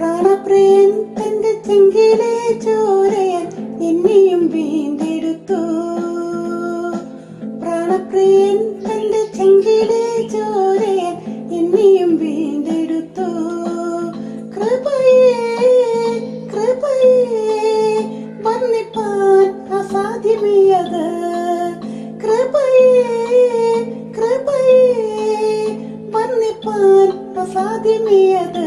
പ്രാണപ്രിയൻ തന്റെ ചെങ്കിലെ ചോരയൻ എന്നെയും വീണ്ടെടുത്തു. പ്രാണപ്രിയൻ തന്റെ ചെങ്കിലെ ചോരയൻ എന്നെയും വീണ്ടെടുത്തു. കൃപയേ കൃപയേ വർണിപ്പാൻ അസാധ്യമേ അത് കൃപയേ കൃപയേ വർണിപ്പാൻ അസാധ്യമേ അത്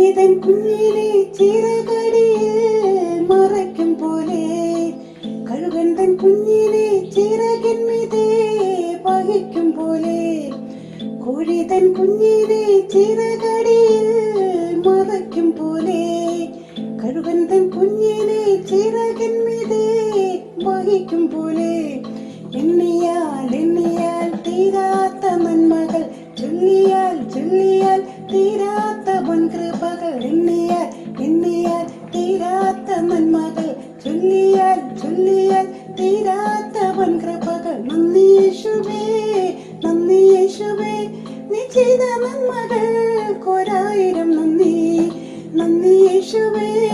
കോഴിതൻ കുഞ്ഞിനെ ചിറകടിയിൽ മറയ്ക്കും പോലെ. കഴുകൻ തൻ കുഞ്ഞിനെ ചിറകിന്മിതേ വഹിക്കും പോലെ. കോഴിതൻ കുഞ്ഞിനെ ചിറകടിയിൽ മറയ്ക്കും പോലെ. കഴുകൻ തൻ കുഞ്ഞിനെ ചിറകിന്മിതേ വഹിക്കും പോലെ. എണ്ണിയാൽ തീരാത്ത വൻകൃപകൾ നന്ദി യേശുവേ നന്ദി യേശുവേ. നീ ചെയ്ത നന്മകൾക്കൊരായിരം നന്ദി. നന്ദി യേശുവേ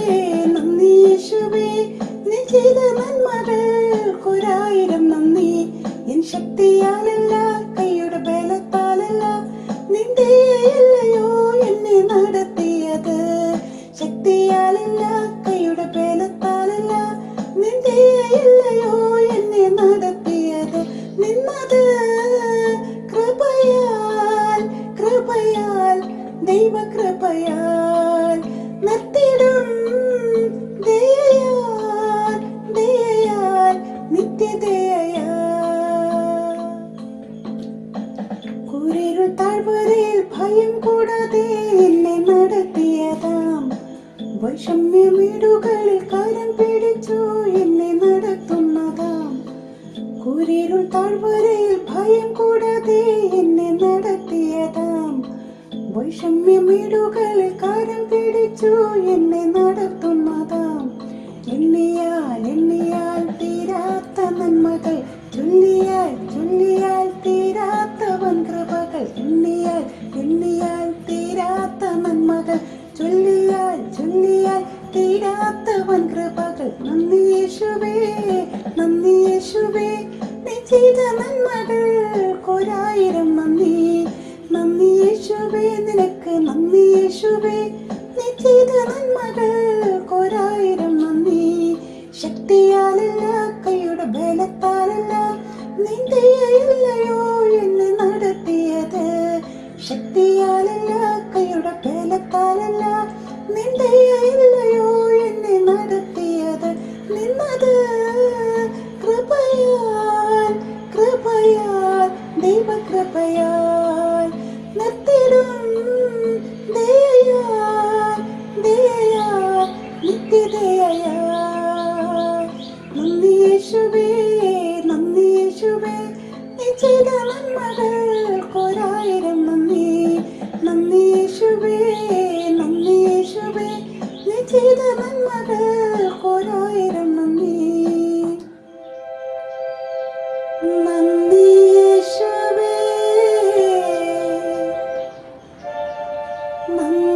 നന്ദി യേശുവേ. നീ ചെയ്ത നന്മകൾക്കൊരായിരം നന്ദി. എൻ ശക്തിയാലല്ല കൈയുടെ ബലത്താലല്ല. നിന്റെ അല്ലയോ എന്നെ നടത്തിയത് Yeah. പിടിച്ചു എന്നെ നടത്തുന്നതാം. എണ്ണിയാൽ എണ്ണിയാൽ തീരാത്ത നന്മകൾ. ചൊല്ലിയാൽ ചൊല്ലിയാൽ തീരാത്ത വൻകൃപകൾ എണ്ണിയാൽ എണ്ണിയാൽ തീരാത്ത നന്മകൾ. ചൊല്ലിയാൽ ചൊല്ലിയാൽ തീരാത്ത വൻകൃപകൾ നന്ദി യേശുവേ. ചിതളമ്മകൾക്കൊരായിരം നന്ദി. നന്ദീശുവേ നന്ദീശുവേ ചിതളമ്മകൾക്കൊരായിരം നന്ദി. നന്ദീശുവേ നന്ദി